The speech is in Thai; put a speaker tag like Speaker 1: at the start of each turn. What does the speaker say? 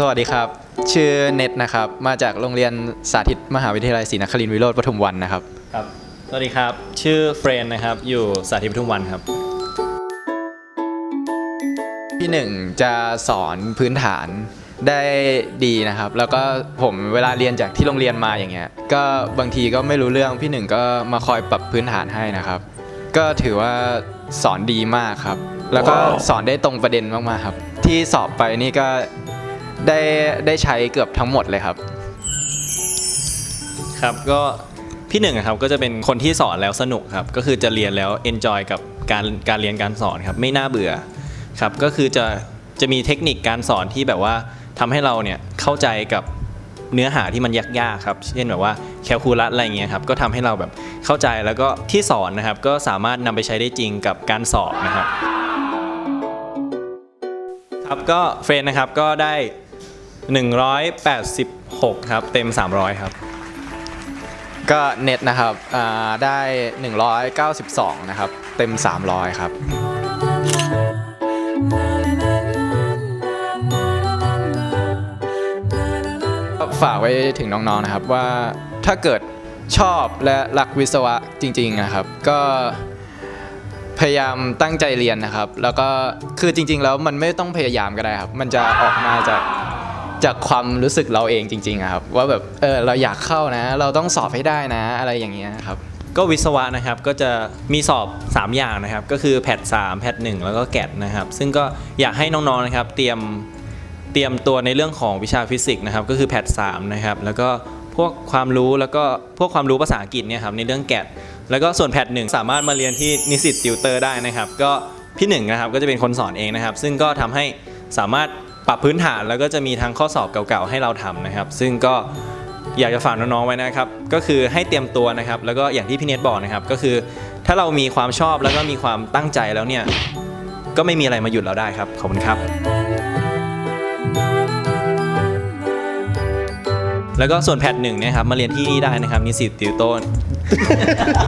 Speaker 1: สวัสดีครับ ชื่อเน็ตนะครับ มาจากโรงเรียนสาธิตมหาวิทยาลัยศรีนครินทร์วิโรธปทุมวันนะครับ
Speaker 2: ครับ สวัสดีครับ ชื่อเฟรนนะครับ อยู่สาธิตปทุมวันครับ
Speaker 1: พี่หนึ่งจะสอนพื้นฐานได้ดีนะครับ แล้วก็ผมเวลาเรียนจากที่โรงเรียนมาอย่างเงี้ย ก็บางทีก็ไม่รู้เรื่องพี่หนึ่งก็มาคอยปรับพื้นฐานให้นะครับ ก็ถือว่าสอนดีมากครับ แล้วก็สอนได้ตรงประเด็นมากๆครับ ที่สอบไปนี่ก็ ได้ได้ใช้เกือบทั้งหมดเลยครับ
Speaker 2: ครับก็พี่หนึ่งอะครับก็จะเป็นคนที่สอนแล้วสนุกครับก็คือจะเรียนแล้ว enjoy กับการการเรียนการสอนครับไม่น่าเบื่อครับก็คือจะจะมีเทคนิคการสอนที่แบบว่าทำให้เราเนี่ยเข้าใจกับเนื้อหาที่มันยากๆครับ เช่นแบบว่าแคลคูลัสอะไรเงี้ยครับก็ทำให้เราแบบเข้าใจแล้วก็ที่สอนนะครับก็สามารถนำไปใช้ได้จริงกับการสอบนะครับครับก็เฟรนนะครับก็ได้ 186 ครับ เต็ม 300 ครับ
Speaker 1: ก็เน็ตนะครับอ่าได้ 192 นะครับ เต็ม 300 ครับ ฝากไว้ถึงน้องๆนะครับว่าถ้าเกิดชอบและรักวิศวะจริงๆนะครับ ก็พยายามตั้งใจเรียนนะครับ แล้วก็คือจริง ๆ แล้วมันไม่ต้องพยายามก็ได้ครับ มันจะออกมาจาก จากความรู้สึกเราเองจริงๆอะครับ ว่าแบบเออเราอยากเข้านะ เราต้องสอบให้ได้นะ อะไรอย่างเงี้ยครับ
Speaker 2: ก็วิศวะนะครับก็จะมีสอบ 3 อย่างนะครับ ก็คือแพท3แพท1แล้วก็แกดนะครับ ซึ่งก็อยากให้น้องๆนะครับ เตรียมเตรียมตัวในเรื่องของวิชาฟิสิกส์นะครับ ก็คือแพท3นะครับแล้วก็พวกความรู้แล้วก็พวกความรู้ภาษาอังกฤษเนี่ยครับในเรื่องแกดแล้วก็ส่วนแพท1สามารถมาเรียนที่นิสิตติวเตอร์ได้นะครับ ก็พี่หนึ่งนะครับก็จะเป็นคนสอนเองนะครับ ซึ่งก็ทำให้สามารถ ปรับพื้นฐานแล้วก็จะมีทั้งข้อสอบเก่าๆให้เราทำนะครับ ซึ่งก็อยากจะฝากน้องๆไว้นะครับ ก็คือให้เตรียมตัวนะครับ แล้วก็อย่างที่พี่เนทบอกนะครับ ก็คือถ้าเรามีความชอบแล้วก็มีความตั้งใจแล้วเนี่ย ก็ไม่มีอะไรมาหยุดเราได้ครับ ขอบคุณครับ แล้วก็ส่วนแพทหนึ่งเนะครับมาเรียนที่นี่ได้นะครับนิสิตติวโต้น